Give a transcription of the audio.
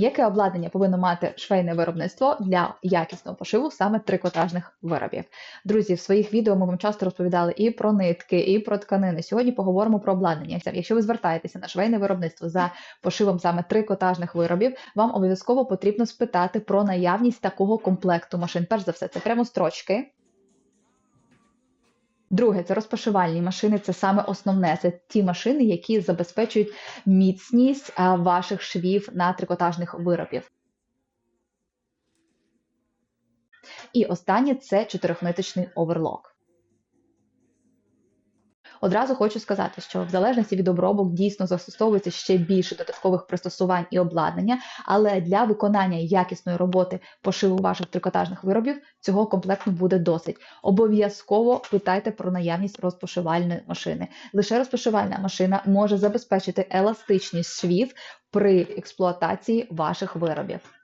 Яке обладнання повинно мати швейне виробництво для якісного пошиву саме трикотажних виробів? Друзі, в своїх відео ми вам часто розповідали і про нитки, і про тканини. Сьогодні поговоримо про обладнання. Якщо ви звертаєтеся на швейне виробництво за пошивом саме трикотажних виробів, вам обов'язково потрібно спитати про наявність такого комплекту машин. Перш за все, це прямо строчки. Друге, це розпашивальні машини. Це саме основне. Це ті машини, які забезпечують міцність ваших швів на трикотажних виробів. І останнє це чотирьохниточний оверлок. Одразу хочу сказати, що в залежності від обробок дійсно застосовується ще більше додаткових пристосувань і обладнання, але для виконання якісної роботи пошиву ваших трикотажних виробів цього комплекту буде досить. Обов'язково питайте про наявність розпошивальної машини. Лише розпошивальна машина може забезпечити еластичність швів при експлуатації ваших виробів.